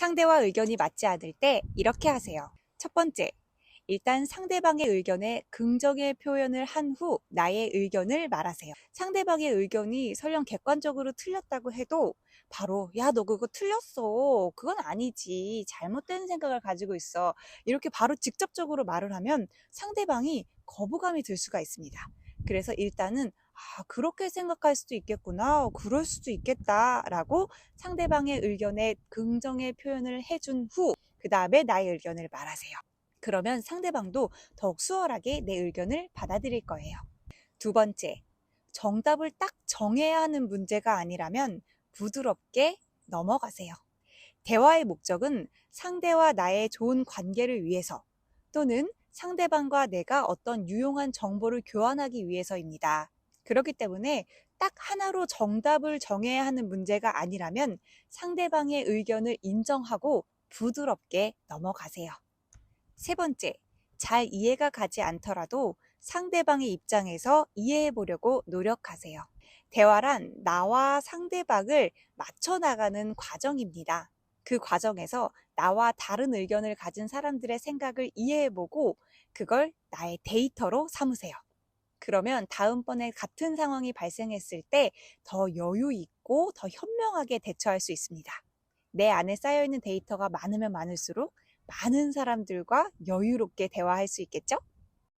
상대와 의견이 맞지 않을 때 이렇게 하세요. 첫 번째, 일단 상대방의 의견에 긍정의 표현을 한 후 나의 의견을 말하세요. 상대방의 의견이 설령 객관적으로 틀렸다고 해도 바로 야, 너 그거 틀렸어. 그건 아니지. 잘못된 생각을 가지고 있어. 이렇게 바로 직접적으로 말을 하면 상대방이 거부감이 들 수가 있습니다. 그래서 일단은 아, 그렇게 생각할 수도 있겠구나. 그럴 수도 있겠다. 라고 상대방의 의견에 긍정의 표현을 해준 후, 그 다음에 나의 의견을 말하세요. 그러면 상대방도 더욱 수월하게 내 의견을 받아들일 거예요. 두 번째, 정답을 딱 정해야 하는 문제가 아니라면 부드럽게 넘어가세요. 대화의 목적은 상대와 나의 좋은 관계를 위해서 또는 상대방과 내가 어떤 유용한 정보를 교환하기 위해서입니다. 그렇기 때문에 딱 하나로 정답을 정해야 하는 문제가 아니라면 상대방의 의견을 인정하고 부드럽게 넘어가세요. 세 번째, 잘 이해가 가지 않더라도 상대방의 입장에서 이해해 보려고 노력하세요. 대화란 나와 상대방을 맞춰 나가는 과정입니다. 그 과정에서 나와 다른 의견을 가진 사람들의 생각을 이해해 보고 그걸 나의 데이터로 삼으세요. 그러면 다음번에 같은 상황이 발생했을 때 더 여유 있고 더 현명하게 대처할 수 있습니다. 내 안에 쌓여 있는 데이터가 많으면 많을수록 많은 사람들과 여유롭게 대화할 수 있겠죠?